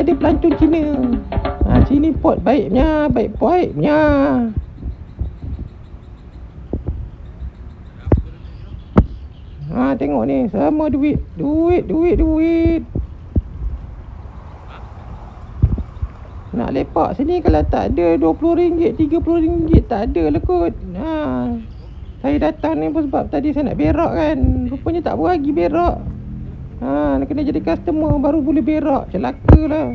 pelantun Cina. Ha, sini pot baiknya, baik baiknya. Ha, tengok ni, sama duit. Duit, duit, duit. Nak lepak sini kalau tak ada RM20, RM30 tak ada lah kot. Ha. Saya datang ni pun sebab tadi saya nak berak kan. Rupanya tak beragi berak. Ha, nak kena jadi customer baru boleh berak. Celaka lah.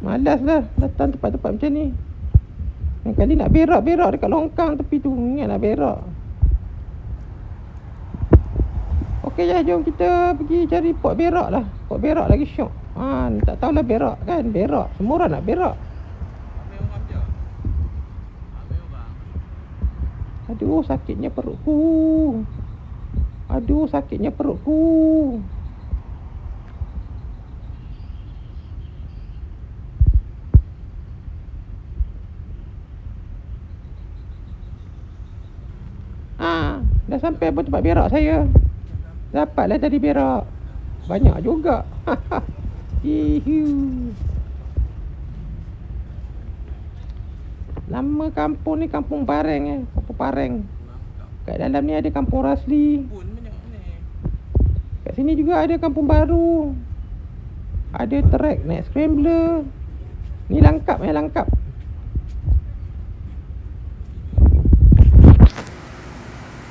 Malas lah datang tempat-tempat macam ni. Yang kali nak berak-berak dekat longkang tepi tu. Ingat nak berak. Okey je, jom kita pergi cari pot berak lah. Pot berak lagi syok. Ha, tak tahulah berak kan. Berak. Semua orang nak berak. Aduh, sakitnya perutku. Aduh, sakitnya perutku. Ha, dah sampai pun tempat berak saya. Dapatlah tadi berak. Banyak juga. Nama kampung ni kampung Pareng eh. Kampung Pareng. Kat dalam ni ada kampung Rasli. Kat sini juga ada kampung baru. Ada trek naik scrambler. Ni langkap eh langkap.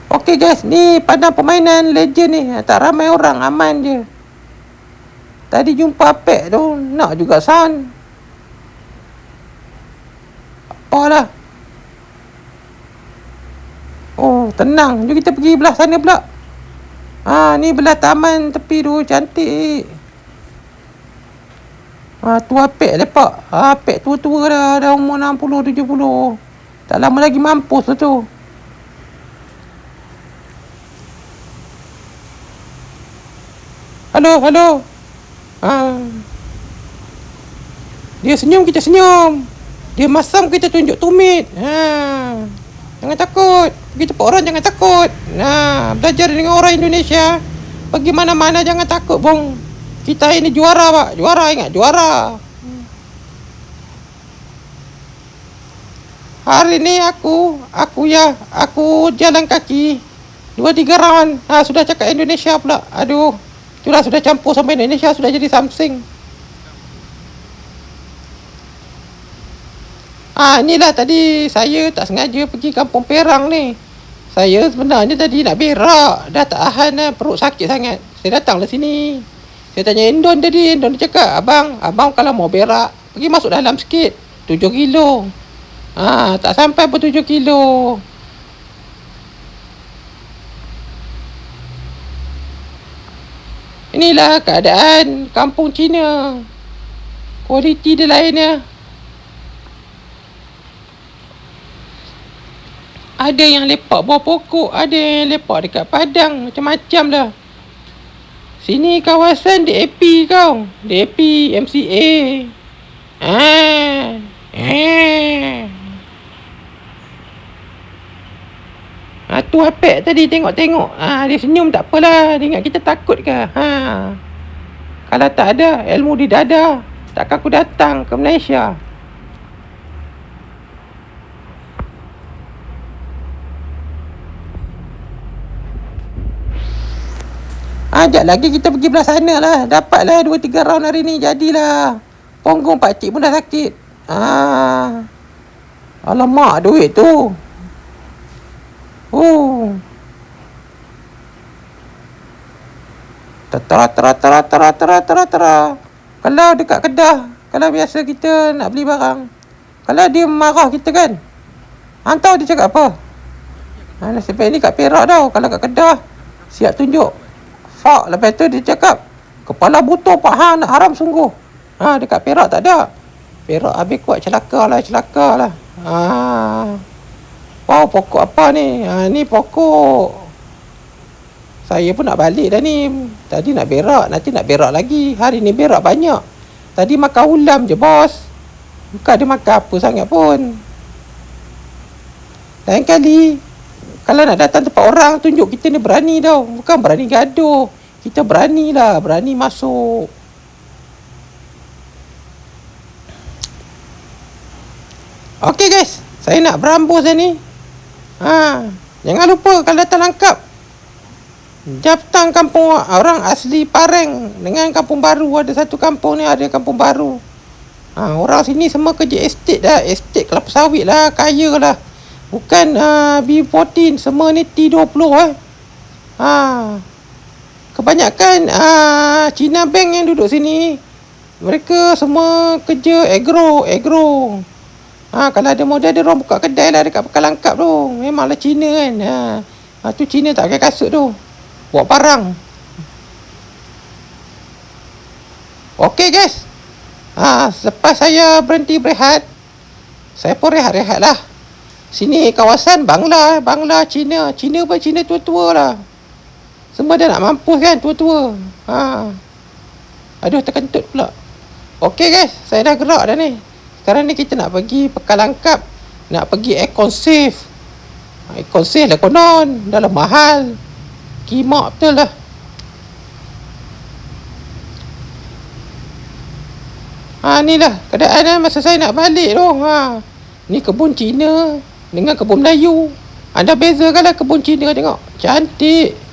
Okey guys, ni padang permainan legend ni. Tak ramai orang, aman je. Tadi jumpa Apek tu, nak juga sound. Apalah. Oh, tenang. Jom kita pergi belah sana pula. Ha, ni belah taman tepi tu, cantik. Ha, tu Apek lepak. Ha, Apek tua-tua dah, dah umur 60, 70. Tak lama lagi mampus lah tu. Halo, halo. Ha. Dia senyum, kita senyum. Dia masam, kita tunjuk tumit. Ha. Jangan takut. Pergi tempat orang, jangan takut. Ha. Belajar dengan orang Indonesia. Pergi mana-mana, jangan takut, bong. Kita ini juara, pak. Juara, ingat. Juara. Hari ni aku, aku ya, aku jalan kaki. Dua tiga round. Ha, sudah cakap Indonesia pula. Aduh. Itulah sudah campur sampai Indonesia sudah jadi something. Ah inilah tadi saya tak sengaja pergi kampung Perang ni. Saya sebenarnya tadi nak berak, dah tak tahan lah, perut sakit sangat. Saya datanglah sini. Saya tanya Indon tadi, Indon dia cakap, "Abang, abang kalau mau berak, pergi masuk dalam sikit. 7 kilo." Ah, tak sampai pun 7 kilo. Inilah keadaan kampung Cina. Kualiti dia lainnya. Ada yang lepak bawah pokok, ada yang lepak dekat padang, macam-macam lah. Sini kawasan DAP kau. DAP, MCA. Ah. Ah. Ha, tu Apek tadi tengok-tengok. Ha, dia senyum tak apalah. Dia ingat kita takut ke? Ha. Kalau tak ada ilmu di dada, takkan aku datang ke Malaysia. Ajak lagi kita pergi belah sana lah. Dapatlah 2-3 round hari ni. Jadilah. Ponggung pakcik pun dah sakit. Ah. Alamak duit tu. Oh. Tera tera tera tera tera tera tera. Kalau dekat Kedah, kalau biasa kita nak beli barang. Kalau dia marah kita kan. Hantar dia cakap apa? Ha, nasib baik ni kat Perak tau. Kalau kat Kedah, siap tunjuk. Fak, lepas tu dia cakap, kepala butuh Pak Han nak haram sungguh. Ha, dekat Perak tak ada. Perak habis kuat celaka lah, celaka lah. Ha. Wow, pokok apa ni? Ha, ni pokok. Saya pun nak balik dah ni. Tadi nak berak, nanti nak berak lagi. Hari ni berak banyak. Tadi makan ulam je, bos. Bukan dia makan apa sangat pun. Lain kali, kalau nak datang tempat orang, tunjuk kita ni berani tau. Bukan berani gaduh. Kita berani lah, berani masuk. Okey guys, saya nak berambus dah ni. Ha, jangan lupa kalau datang langkap. Japtang kampung orang asli Pareng dengan kampung baru ada satu kampung ni ada kampung baru. Ha, orang sini semua kerja estate dah, estate kelapa sawit lah, kaya lah. Bukan uh, B14, semua ni T20 eh. Ha. Kebanyakan uh, Cina Bank yang duduk sini. Mereka semua kerja agro, agro. Ha, kalau ada modal dia orang buka kedai lah dekat Pekan Langkap tu. Memanglah Cina kan. Ha. ha tu Cina tak pakai kasut tu. Buat barang. Okey guys. Ha, selepas saya berhenti berehat, saya pun rehat-rehat lah. Sini kawasan Bangla, Bangla, Cina. Cina pun Cina tua-tua lah. Semua dah nak mampus kan tua-tua. Ha. Aduh terkentut pula. Okey guys, saya dah gerak dah ni. Sekarang ni kita nak pergi Pekan Langkap. Nak pergi Aircon Safe. Aircon Safe lah konon. Dah lah mahal. Kimak betul lah. Ha ni lah keadaan lah masa saya nak balik tu. Ha. Ni kebun Cina dengan kebun Melayu. Ada beza kan lah kebun Cina tengok. Cantik.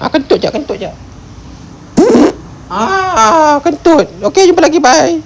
Ha kentut je, kentut je. Ah, kentut. Okey, jumpa lagi. Bye.